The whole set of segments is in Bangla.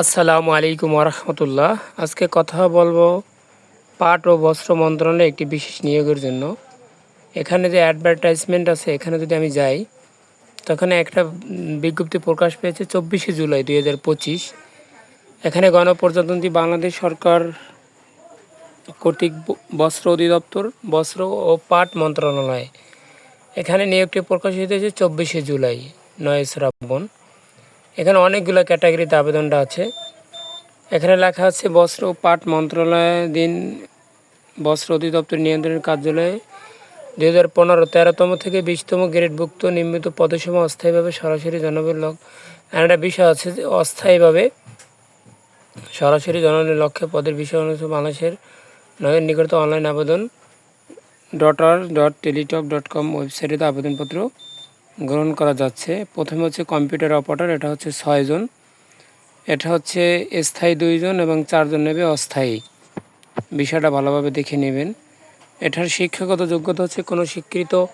আসসালামু আলাইকুম রহমতুল্লাহ আজকে কথা বলব পাট ও বস্ত্র মন্ত্রণালয়ে একটি বিশেষ নিয়োগের জন্য। এখানে যে অ্যাডভার্টাইজমেন্ট আছে, এখানে যদি আমি যাই, তখন একটা বিজ্ঞপ্তি প্রকাশ পেয়েছে চব্বিশে জুলাই দুই হাজার পঁচিশ। এখানে গণপ্রজাতন্ত্রী বাংলাদেশ সরকার কর্তৃক বস্ত্র অধিদপ্তর, বস্ত্র ও পাট মন্ত্রণালয়। এখানে নিয়োগটি প্রকাশিত হয়েছে চব্বিশে জুলাই, নয় শ্রাবণ। এখানে অনেকগুলো ক্যাটাগরিতে আবেদনটা আছে। এখানে লেখা আছে, বস্ত্র পাট দিন বস্ত্র অধিদপ্তর নিয়ন্ত্রণের কার্যালয়ে দুই হাজার পনেরো, তেরোতম থেকে বিশতম গ্রেডভুক্ত নির্মিত পদসমূহ অস্থায়ীভাবে সরাসরি জনগণের লক্ষ একটা বিষয় আছে যে অস্থায়ীভাবে সরাসরি জনগণের লক্ষ্যে পদের বিষয় অনুযায়ী বাংলাদেশের নয়ের নিকট অনলাইন আবেদন dot R dot Teletalk dot com ওয়েবসাইটে আবেদনপত্র গ্রহণ করা যাচ্ছে। প্রথমে হচ্ছে কম্পিউটার অপারেটর এটা হচ্ছে ছয়জন এটা হচ্ছে স্থায়ী দুইজন এবং চারজন নেবে অস্থায়ী। বিষয়টা ভালোভাবে দেখে নেবেন। এটার শিক্ষাগত যোগ্যতা হচ্ছে কোনো স্বীকৃত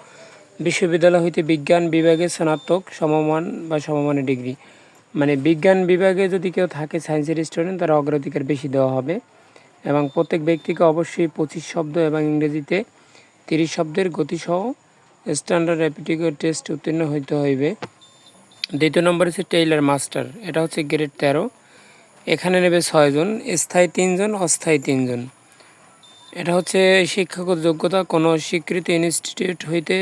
বিশ্ববিদ্যালয় হইতে বিজ্ঞান বিভাগে স্নাতক, সমমান বা সমমানের ডিগ্রি। মানে বিজ্ঞান বিভাগে যদি কেউ থাকে সায়েন্সের স্টুডেন্ট তার অগ্রাধিকার বেশি দেওয়া হবে। এবং প্রত্যেক ব্যক্তিকে অবশ্যই পঁচিশ শব্দ এবং ইংরেজিতে তিরিশ শব্দের গতিসহ স্ট্যান্ডার্ড অ্যাপিটিকেট টেস্ট উত্তীর্ণ হইতে হইবে। দ্বিতীয় নম্বর হচ্ছে টেইলার মাস্টার এটা হচ্ছে গ্রেড তেরো। এখানে নেবে ছয়জন, স্থায়ী তিনজন, অস্থায়ী তিনজন। এটা হচ্ছে শিক্ষাগত যোগ্যতা, কোনো স্বীকৃত ইনস্টিটিউট হইতে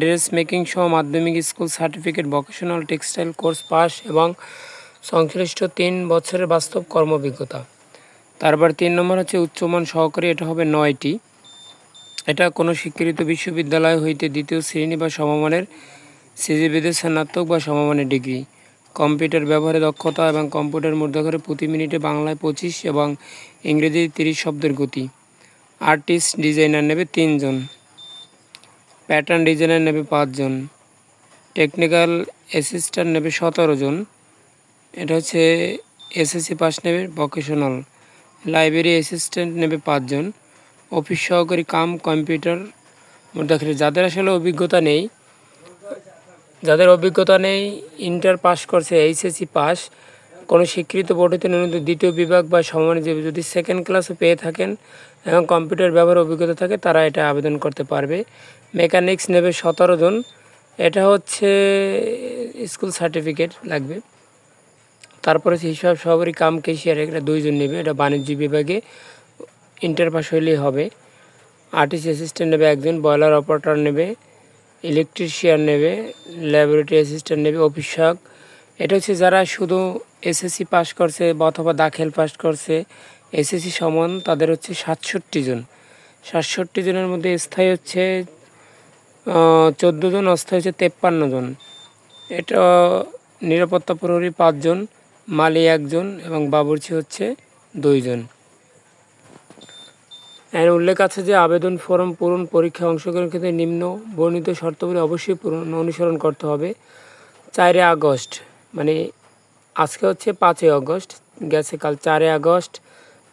ড্রেস মেকিং সহ মাধ্যমিক school certificate vocational textile course pass এবং সংশ্লিষ্ট তিন বছরের বাস্তব কর্মভিজ্ঞতা তারপর তিন নম্বর হচ্ছে উচ্চমান সহকারী, এটা হবে নয়টি। এটা কোনো স্বীকৃত বিশ্ববিদ্যালয় হইতে দ্বিতীয় শ্রেণি বা সমমানের সিজিবিদের স্নাতক বা সমমানের ডিগ্রি। কম্পিউটার ব্যবহারে দক্ষতা এবং কম্পিউটার মধ্যে প্রতি মিনিটে বাংলায় পঁচিশ এবং ইংরেজি তিরিশ শব্দের গতি। আর্টিস্ট ডিজাইনার নেবে তিনজন প্যাটার্ন ডিজাইনার নেবে পাঁচজন টেকনিক্যাল অ্যাসিস্ট্যান্ট নেবে সতেরো জন। এটা হচ্ছে এসএসসি পাস নেবে ভকেশনাল। লাইব্রেরি অ্যাসিস্ট্যান্ট নেবে পাঁচজন অফিস সহকারী কাম, কম্পিউটার মধ্যে যাদের আসলে অভিজ্ঞতা নেই, যাদের অভিজ্ঞতা নেই, ইন্টার পাস করছে, এইচএসসি পাস, কোনো স্বীকৃত বোর্ডেতে ন্যূনতম দ্বিতীয় বিভাগ বা সমানে যদি সেকেন্ড ক্লাসে পেয়ে থাকেন, এবং কম্পিউটার ব্যবহার অভিজ্ঞতা থাকে, তারা এটা আবেদন করতে পারবে। মেকানিক্স নেবে সতেরো জন। এটা হচ্ছে স্কুল সার্টিফিকেট লাগবে। তারপরে হিসাব সহকারী কাম কেশিয়ার এটা দুইজন নেবে। এটা বাণিজ্য বিভাগে ইন্টার পাস হইলেই হবে। আর্টিস্ট অ্যাসিস্ট্যান্ট নেবে একজন বয়লার অপারেটর নেবে ইলেকট্রিশিয়ান নেবে ল্যাবরেটরি অ্যাসিস্ট্যান্ট নেবে অফিসাক এটা হচ্ছে যারা শুধু এসএসসি পাস করছে বা অথবা দাখিল পাস করছে এসএসসি সমান তাদের হচ্ছে সাতষট্টি জন। সাতষট্টি জনের মধ্যে স্থায়ী হচ্ছে চোদ্দ জন, অস্থায়ী হচ্ছে তেপ্পান্ন জন। এটা নিরাপত্তা প্রহরী পাঁচজন মালি একজন এবং বাবুর্চি হচ্ছে দুইজন। এর উল্লেখ আছে যে, আবেদন ফর্ম পূরণ পরীক্ষা অংশগ্রহণের ক্ষেত্রে নিম্ন বর্ণিত শর্তগুলি অবশ্যই পূরণ, অনুসরণ করতে হবে। চারই আগস্ট মানে আজকে হচ্ছে পাঁচই আগস্ট, গেছে কাল চারে আগস্ট,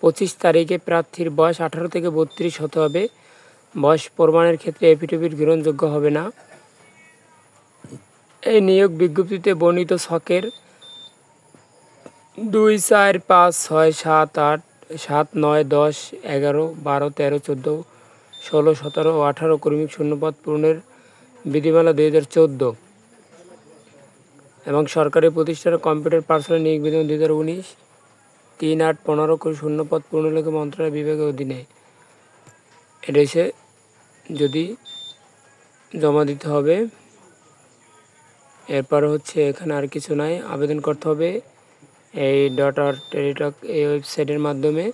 পঁচিশ তারিখে প্রার্থীর বয়স আঠারো থেকে বত্রিশ হতে হবে। বয়স প্রমাণের ক্ষেত্রে এফিডেভিট গ্রহণযোগ্য হবে না। এই নিয়োগ বিজ্ঞপ্তিতে বর্ণিত ছকের দুই চার পাঁচ ছয় সাত আট সাত নয় দশ এগারো বারো তেরো চোদ্দ ষোলো সতেরো ও আঠারো কর্মী শূন্যপদ পূরণের বিধিমালা দুই হাজার চোদ্দ এবং সরকারি প্রতিষ্ঠানের কম্পিউটার পার্সোনাল নিয়োগ বিধান দুই হাজার উনিশ তিন আট পনেরো করে শূন্যপদ পূর্ণলেখ মন্ত্রণালয় বিভাগের অধীনে। এটা এসে যদি জমা দিতে হবে, এরপর হচ্ছে এখানে আর কিছু নাই, আবেদন করতে হবে। এই ডট ডটার টেলিটক এই ওয়েবসাইটের মাধ্যমে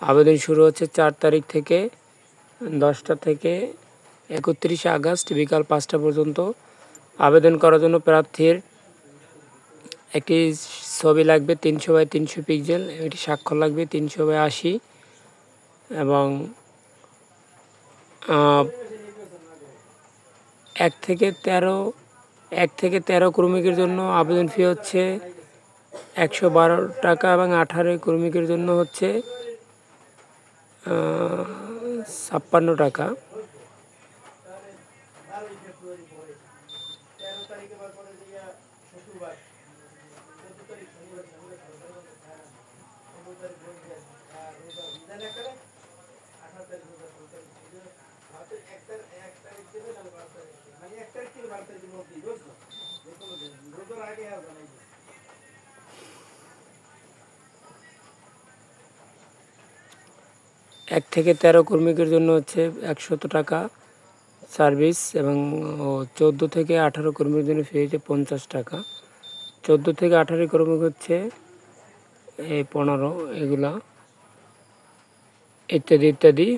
আবেদন শুরু হচ্ছে চার তারিখ থেকে দশটা থেকে একত্রিশে আগস্ট বিকাল পাঁচটা পর্যন্ত। আবেদন করার জন্য প্রার্থীর একটি ছবি লাগবে তিনশো বাই তিনশো পিক্সেল, একটি স্বাক্ষর লাগবে তিনশো বাই আশি এবং এক থেকে তেরো, এক থেকে তেরো ক্রমিকের জন্য আবেদন ফি হচ্ছে একশো বারো টাকা এবং আঠারো কর্মীকের জন্য হচ্ছে ছাপ্পান্ন টাকা। এক থেকে তেরো কর্মীকের জন্য হচ্ছে একশত টাকা সার্ভিস এবং চোদ্দ থেকে আঠারো কর্মীর জন্য ফি হচ্ছে পঞ্চাশ টাকা। চোদ্দ থেকে আঠারো কর্মী হচ্ছে এই পনেরো, এগুলা, ইত্যাদি ইত্যাদি।